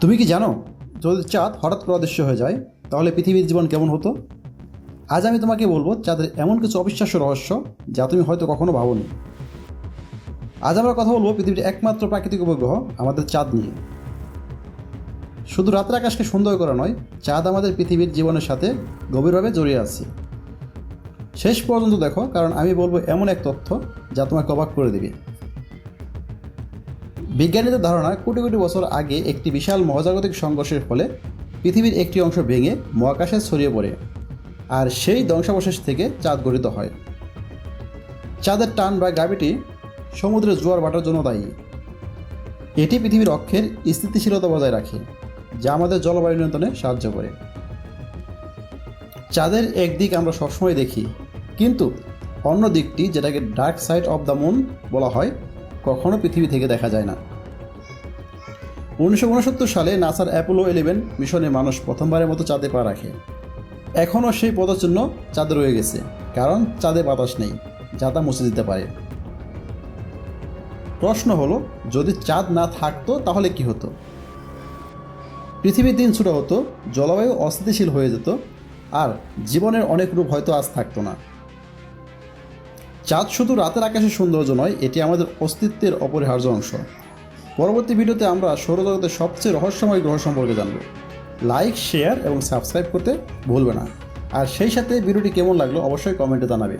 তুমি কি জানো, যদি চাঁদ হঠাৎ করে অদৃশ্য হয়ে যায়, তাহলে পৃথিবীর জীবন কেমন হতো? আজ আমি তোমাকে বলব, চাঁদের এমন কিছু অবিশ্বাস্য রহস্য যা তুমি হয়তো কখনো ভাবোনি। আজ আমরা কথা বলব পৃথিবীর একমাত্র প্রাকৃতিক উপগ্রহ, আমাদের চাঁদ নিয়ে। শুধু রাতের আকাশকে সুন্দর করা নয়, চাঁদ আমাদের পৃথিবীর জীবনের সাথে গভীরভাবে জড়িয়ে আছে। শেষ পর্যন্ত দেখো, কারণ আমি বলব এমন এক তথ্য যা তোমাকে অবাক করে দেবে। বিজ্ঞানীদের ধারণা কোটি কোটি বছর আগে একটি বিশাল মহাজাগতিক সংঘর্ষের ফলে পৃথিবীর একটি অংশ ভেঙে মহাকাশে ছড়িয়ে পড়ে, আর সেই ধ্বংসাবশেষ থেকে চাঁদ গঠিত হয়। চাঁদের টান বা গ্র্যাভিটি সমুদ্রের জোয়ার ভাটার জন্য দায়ী। এটি পৃথিবীর অক্ষের স্থিতিশীলতা বজায় রাখে, যা আমাদের জলবায়ু নিয়ন্ত্রণে সাহায্য করে। চাঁদের একদিক আমরা সবসময় দেখি, কিন্তু অন্য দিকটি, যেটাকে dark side of the moon বলা হয় কখনো পৃথিবী থেকে দেখা যায় না। উনিশশো উনসত্তর সালে নাসার অ্যাপোলো ইলেভেন মিশনে মানুষ প্রথমবারের মতো চাঁদে পা রাখে। এখনও সেই পদচিহ্ন চাঁদে রয়ে গেছে, কারণ চাঁদে বাতাস নেই, যা তা মুছে দিতে পারে। প্রশ্ন হলো, যদি চাঁদ না থাকতো তাহলে কি হতো? পৃথিবীর দিন ছোট হতো, জলবায়ু অস্থিতিশীল হয়ে যেত, আর জীবনের অনেক রূপ হয়তো আজ থাকতো না। চাঁদ শুধু রাতের আকাশের সৌন্দর্য নয়, এটি আমাদের অস্তিত্বের অপরিহার্য অংশ। পরবর্তী ভিডিওতে আমরা সৌরজগতের সবচেয়ে রহস্যময় গ্রহ সম্পর্কে জানব। লাইক, শেয়ার এবং সাবস্ক্রাইব করতে ভুলবে না। আর সেই সাথে ভিডিওটি কেমন লাগল অবশ্যই কমেন্টে জানাবে।